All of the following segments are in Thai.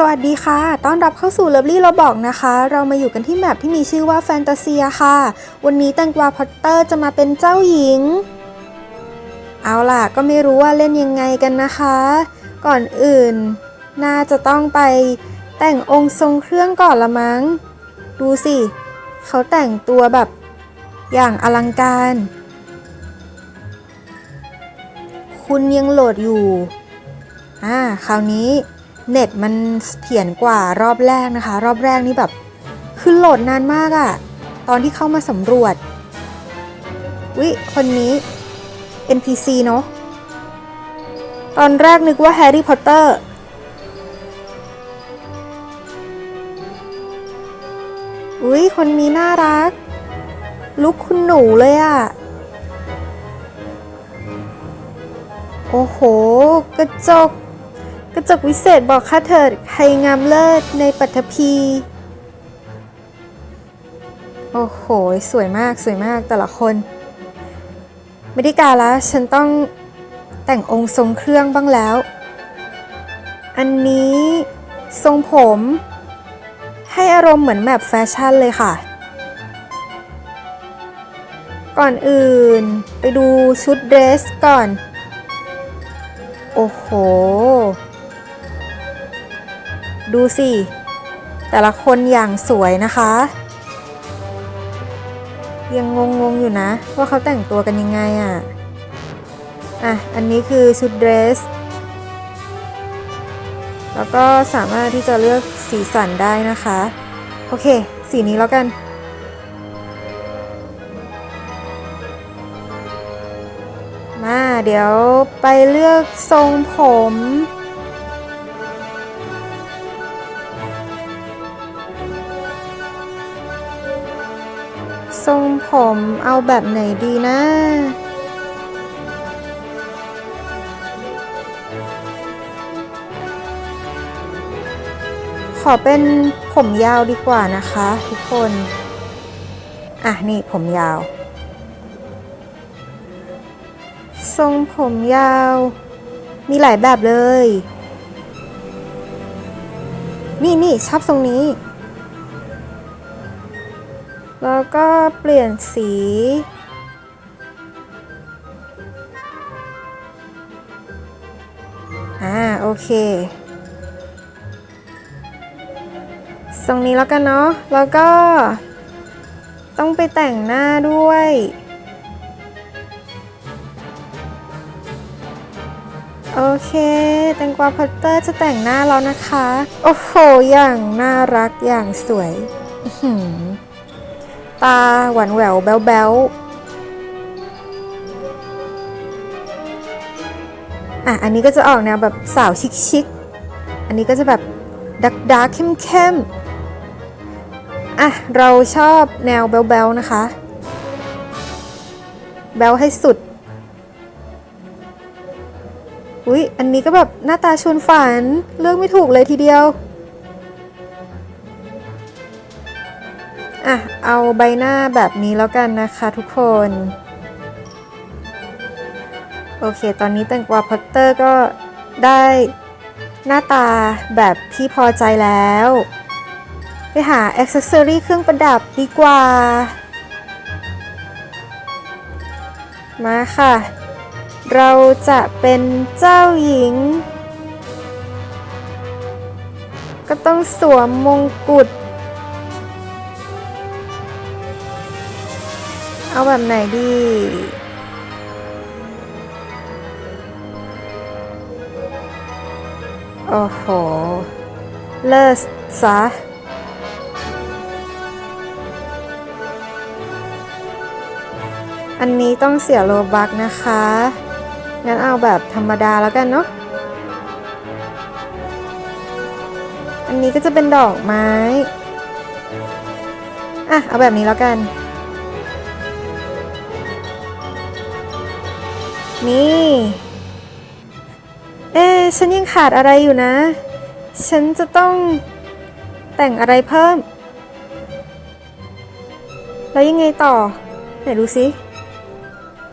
สวัสดีค่ะ ต้อนรับเข้าสู่ Lovely เราบอกนะคะ เรามาอยู่กันที่แมปที่มีชื่อว่าแฟนตาเซียค่ะ วันนี้แตงกวาพอตเตอร์จะมาเป็นเจ้าหญิง เอาล่ะ ก็ไม่รู้ว่าเล่นยังไงกันนะคะ ก่อนอื่น น่าจะต้องไปแต่งองค์ทรงเครื่องก่อนละมั้ง ดูสิ เขาแต่งตัวแบบอย่างอลังการ คุณยังโหลดอยู่ อ่า คราวนี้ เน็ตมันเสถียรกว่ารอบแรกนะคะ รอบแรกนี่แบบคือโหลดนานมากอะตอนที่เข้ามาสำรวจวิคนนี้ NPC เนอะตอนแรกนึกว่าแฮร์รี่พอตเตอร์อุ้ยคนนี้น่ารัก ลุกคุณหนูเลยอะโอ้โห กระจก ระจกวิเศษบอกข้าเถิดใครงามเลิศในปัทภีโอ้โห สวยมากสวยมากแต่ละคน ไม่ได้การละฉันต้องแต่งองค์ทรงเครื่องบ้างแล้ว อันนี้ทรงผม ให้อารมณ์เหมือนแบบแฟชั่นเลยค่ะ ก่อนอื่นไปดูชุดเดรสก่อน โอ้โห ดูสิ แต่ละคนอย่างสวยนะคะ ยังงงๆอยู่นะ ว่าเขาแต่งตัวกันยังไงอะ่ะ อะ อันนี้คือชุดเดรส แล้วก็สามารถที่จะเลือกสีสันได้นะคะ โอเค สีนี้แล้วกันมาเดี๋ยวไปเลือกทรงผม ทรงผมเอาแบบไหนดีนะ ขอเป็นผมยาวดีกว่านะคะ ทุกคน อะ นี่ผมยาว ทรงผมยาว มีหลายแบบเลย นี่นี่ชอบทรงนี้ แล้วก็เปลี่ยนสี อ่า โอเคทรงนี้แล้วกันเนาะ แล้วก็ ต้องไปแต่งหน้าด้วย โอเค แตงกวาพัตเตอร์จะแต่งหน้าแล้วนะคะ โอ้โห อย่างน่ารักอย่างสวย อื ตาหวานแหววแบ๊วแบ๊วอะ อันนี้ก็จะออกแนวแบบสาวชิคชิคๆ อันนี้ก็จะแบบดักดักเข้มเข้มอะ เราชอบแนวแบ๊วแบ๊วนะคะ แบ๊วให้สุด อุ๊ย อันนี้ก็แบบหน้าตาชวนฝัน เลือกไม่ถูกเลยทีเดียว อะเอาใบหน้าแบบนี้แล้วกันนะคะทุกคน โอเค ตอนนี้แตงกวาพอตเตอร์ก็ได้หน้าตาแบบที่พอใจแล้ว ไปหาอ็อกเซอรี่เครื่องประดับดีกว่า มาค่ะ เราจะเป็นเจ้าหญิง ก็ต้องสวมมงกุฎ เอาแบบไหนดี โอ้โห เลิศซะอันนี้ต้องเสียโลบักนะคะ งั้นเอาแบบธรรมดาแล้วกันเนาะ อันนี้ก็จะเป็นดอกไม้ อะ เอาแบบนี้แล้วกัน นี่ เอ๊ฉันยังขาดอะไรอยู่นะ ฉันจะต้องแต่งอะไรเพิ่ม แล้วยังไงต่อ ไหนดูสิ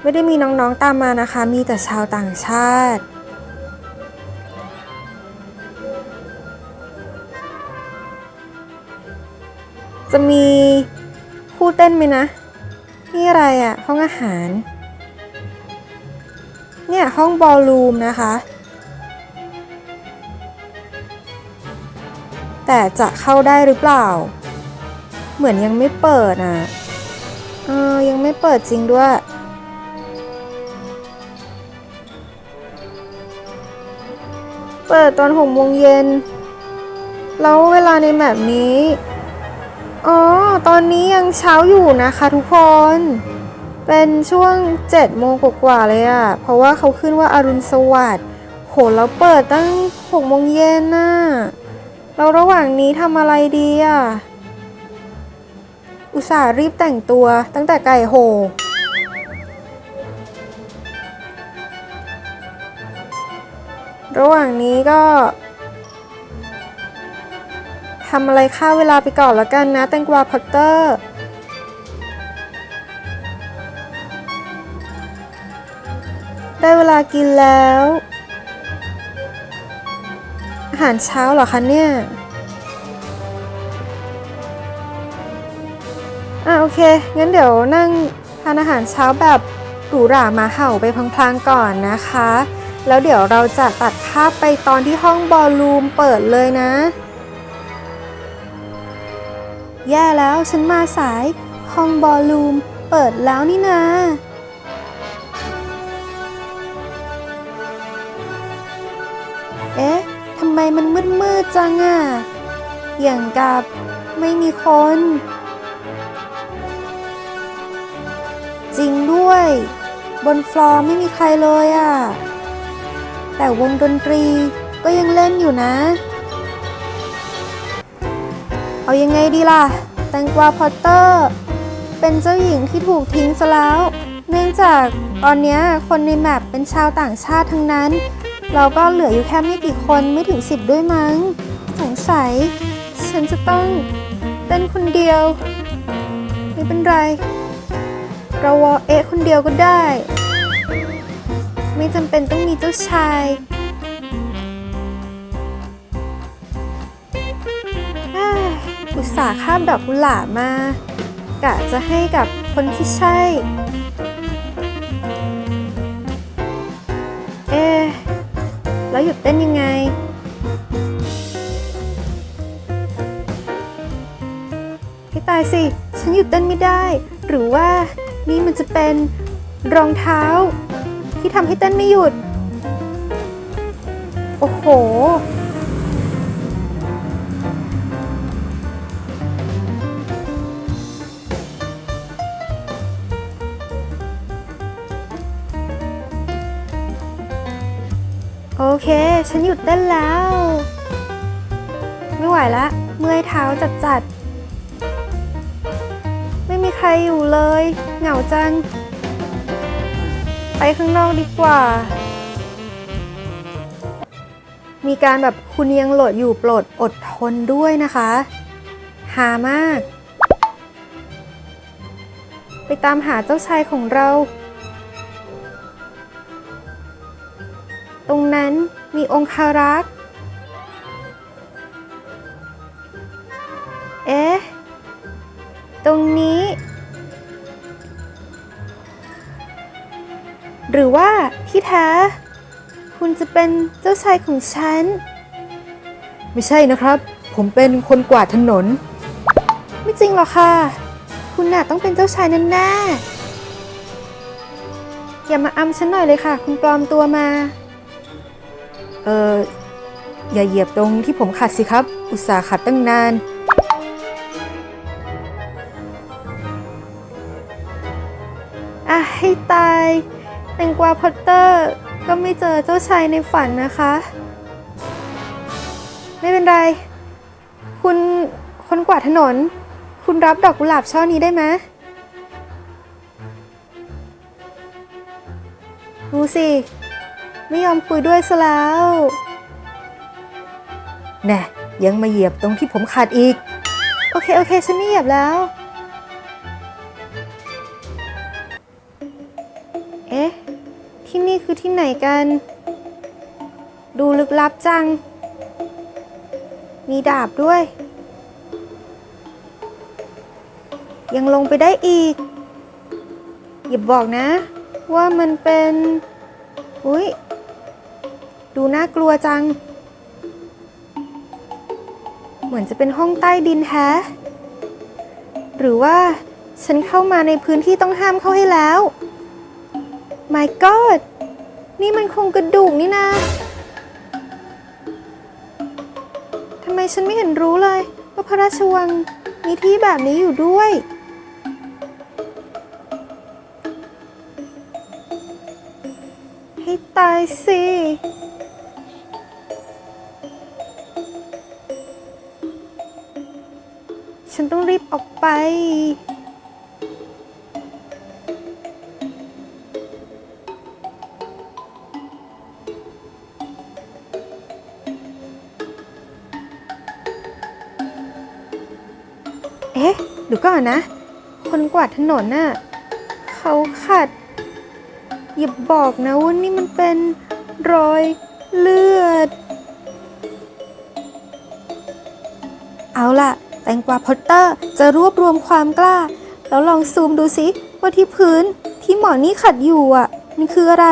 ไม่ได้มีน้องๆตามมานะคะ มีแต่ชาวต่างชาติจะมีผู้เต้นไหมนะ นี่อะไรอะ่ะห้องอาหาร เนี่ยห้องบอลลูมนะคะ แต่จะเข้าได้หรือเปล่า เหมือนยังไม่เปิดอะ เออ ยังไม่เปิดจริงด้วย เปิดตอนหกโมงเย็น แล้วเวลาในแบบนี้ อ๋อ ตอนนี้ยังเช้าอยู่นะคะทุกคน เป็นช่วง7โมงกว่าๆเลยอะเพราะว่าเขาขึ้นว่าอารุณสวัสดิ์โหแล้วเปิดตั้ง6โมงเย็นน่ะเราระหว่างนี้ทำอะไรดีอะอุตส่าห์รีบแต่งตัวตั้งแต่ไก่โหระหว่างนี้ก็ทำอะไรค่าเวลาไปก่อนแล้วกันนะ แตงกวาพอตเตอร์ ได้เวลากินแล้ว อาหารเช้าเหรอคะเนี่ย อะโอเค งั้นเดี๋ยวนั่งทานอาหารเช้าแบบหรูหรามาเห่าไปพลางๆก่อนนะคะ แล้วเดี๋ยวเราจะตัดภาพไปตอนที่ห้องบอลลูมเปิดเลยนะ แย่แล้วฉันมาสาย ห้องบอลลูมเปิดแล้วนี่นา ไมมันมืดมืดจังอะอย่างกับไม่มีคน จริงด้วย บนฟลอร์ไม่มีใครเลยอะแต่วงดนตรีก็ยังเล่นอยู่นะ เอายังไงดีล่ะ แตงกวาพอตเตอร์ เป็นเจ้าหญิงที่ถูกทิ้งซะแล้ว เนื่องจากตอนนี้คนในแมปเป็นชาวต่างชาติทั้งนั้น เราก็เหลืออยู่แค่ไม่กี่คนไม่ถึงสิบด้วยมั้ง สงสัย ฉันจะต้องเต้นคนเดียว ไม่เป็นไร เราวอเอะคนเดียวก็ได้ ไม่จำเป็นต้องมีเจ้าชายอุตส่าห์คาบดอกกุหลาบมากะจะให้กับคนที่ใช่ แล้วหยุดเต้นยังไง ให้ตายสิ ฉันหยุดเต้นไม่ได้ หรือว่านี่มันจะเป็นรองเท้า ที่ทำให้เต้นไม่หยุด โอ้โห ฉันหยุดเต้นแล้ว ไม่ไหวละ เมื่อยเท้าจัดจัด ไม่มีใครอยู่เลย เหงาจัง ไปข้างนอกดีกว่า มีการแบบคุณยังโหลดอยู่โปรดอดทนด้วยนะคะ หามาก ไปตามหาเจ้าชายของเรา ตรงนั้น มีองคารักษ์ เอ๊ะ ตรงนี้ หรือว่าที่แท้ คุณจะเป็นเจ้าชายของฉัน ไม่ใช่นะครับ ผมเป็นคนกวาดถนน ไม่จริงหรอกค่ะ คุณน่ะต้องเป็นเจ้าชายแน่ๆอย่ามาอำฉันหน่อยเลยค่ะ คุณปลอมตัวมา เอออย่าเหยียบตรงที่ผมขัดสิครับ อุตส่าห์ขัดตั้งนาน อะให้ตายแตงกวาพอตเตอร์ ก็ไม่เจอเจ้าชายในฝันนะคะ ไม่เป็นไร คุณคนกวาดถนน คุณรับดอกกุหลาบช่อนี้ได้ไหมดูสิ ไม่ยอมคุยด้วยซะแล้วแน่ยังมาเหยียบตรงที่ผมขาดอีก โอเค โอเค ฉันไม่เหยียบแล้ว เอ๊ะ ที่นี่คือที่ไหนกัน ดูลึกลับจัง มีดาบด้วย ยังลงไปได้อีก อย่าบอกนะ ว่ามันเป็น อุ้ย ดูน่ากลัวจัง เหมือนจะเป็นห้องใต้ดินแฮะ หรือว่าฉันเข้ามาในพื้นที่ต้องห้ามเข้าให้แล้ว My God นี่มันโครงกระดูกนี่นะทำไมฉันไม่เห็นรู้เลย ว่าพระราชวังมีที่แบบนี้อยู่ด้วย ให้ตายสิ ฉันต้องรีบออกไป เอ๊ะเดี๋ยวก่อนนะ คนกวาดถนนน่ะเขาขัดอย่าบอกนะว่านี่มันเป็นรอยเลือด เอาล่ะ แตงกวาพอตเตอร์จะรวบรวมความกล้า แล้วลองซูมดูสิว่าที่พื้นที่หมอนี่ขัดอยู่อะ มันคืออะไร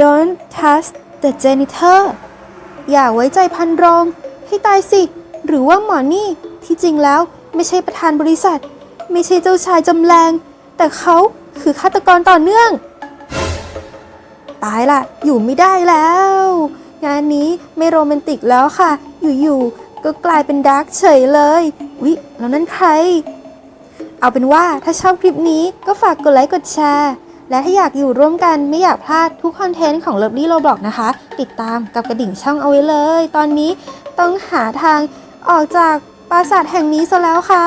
Don't touch the janitor อย่าไว้ใจพันรอง ให้ตายสิ หรือว่าหมอนี่ที่จริงแล้วไม่ใช่ประธานบริษัท ไม่ใช่เจ้าชายจำแรง แต่เขาคือฆาตกรต่อเนื่อง ตายละอยู่ไม่ได้แล้ว งานนี้ไม่โรแมนติกแล้วค่ะ อยู่ๆ ก็กลายเป็นดาร์กเฉยเลย วิแล้วนั่นใคร เอาเป็นว่าถ้าชอบคลิปนี้ก็ฝากกดไลค์กดแชร์ และถ้าอยากอยู่ร่วมกันไม่อยากพลาดทุกคอนเทนต์ของ Lovely Roblox นะคะ ติดตามกับกระดิ่งช่องเอาไว้เลย ตอนนี้ต้องหาทางออกจากปราสาทแห่งนี้ซะแล้วค่ะ